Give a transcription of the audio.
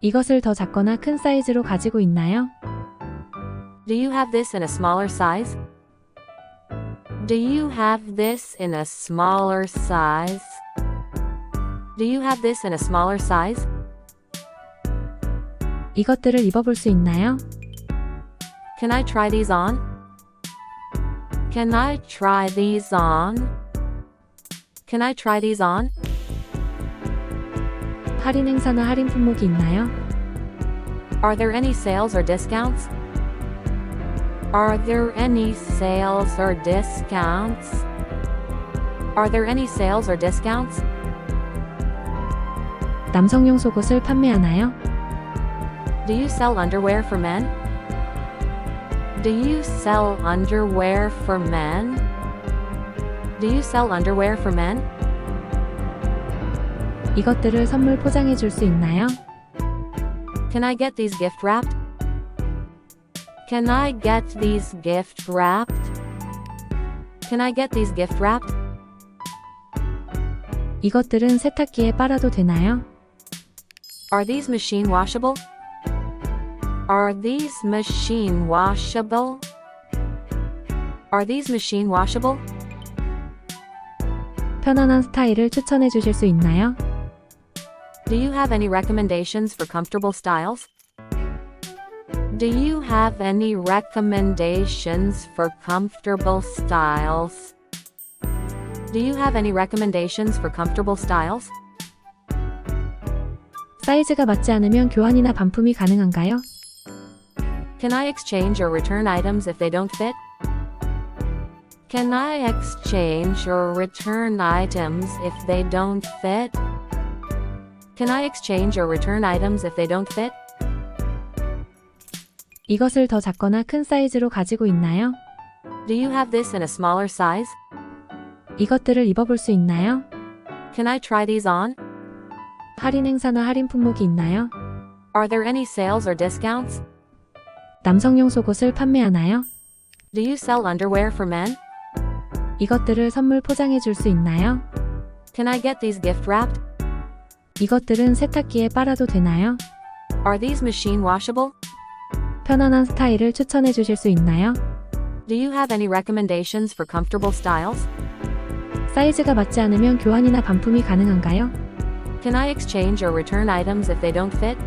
이것을 더 작거나 큰 사이즈로 가지고 있나요? Do you have this in a smaller size? Do you have this in a smaller size? Do you have this in a smaller size? 이것들을 입어볼 수 있나요? Can I try these on? Can I try these on? Can I try these on? 할인 행사나 할인 품목이 있나요? Are there any sales or discounts? Are there any sales or discounts? Are there any sales or discounts? 남성용 속옷을 판매하나요? Do you sell underwear for men? Do you sell underwear for men? Do you sell underwear for men? 이것들을 선물 포장해 줄 수 있나요? Can I get these gift wrapped? Can I get these gift wrapped? Can I get these gift wrapped? 이것들은 세탁기에 빨아도 되나요? Are these machine washable? Are these machine washable? Are these machine washable? 편안한 스타일을 추천해 주실 수 있나요? Do you have any recommendations for comfortable styles? Do you have any recommendations for comfortable styles? Do you have any recommendations for comfortable styles? 사이즈가 맞지 않으면 교환이나 반품이 가능한가요? Can I exchange or return items if they don't fit? Can I exchange or return items if they don't fit? Can I exchange or return items if they don't fit? 이것을 더 작거나 큰 사이즈로 가지고 있나요? Do you have this in a smaller size? 이것들을 입어볼 수 있나요? Can I try these on? 할인 행사나 할인 품목이 있나요? Are there any sales or discounts? 남성용 속옷을 판매하나요? Do you sell underwear for men? 이것들을 선물 포장해 줄 수 있나요? Can I get these gift wrapped? 이것들은 세탁기에 빨아도 되나요? Are these machine washable? 편안한 스타일을 추천해 주실 수 있나요? Do you have any recommendations for comfortable styles? 사이즈가 맞지 않으면 교환이나 반품이 가능한가요? Can I exchange or return items if they don't fit?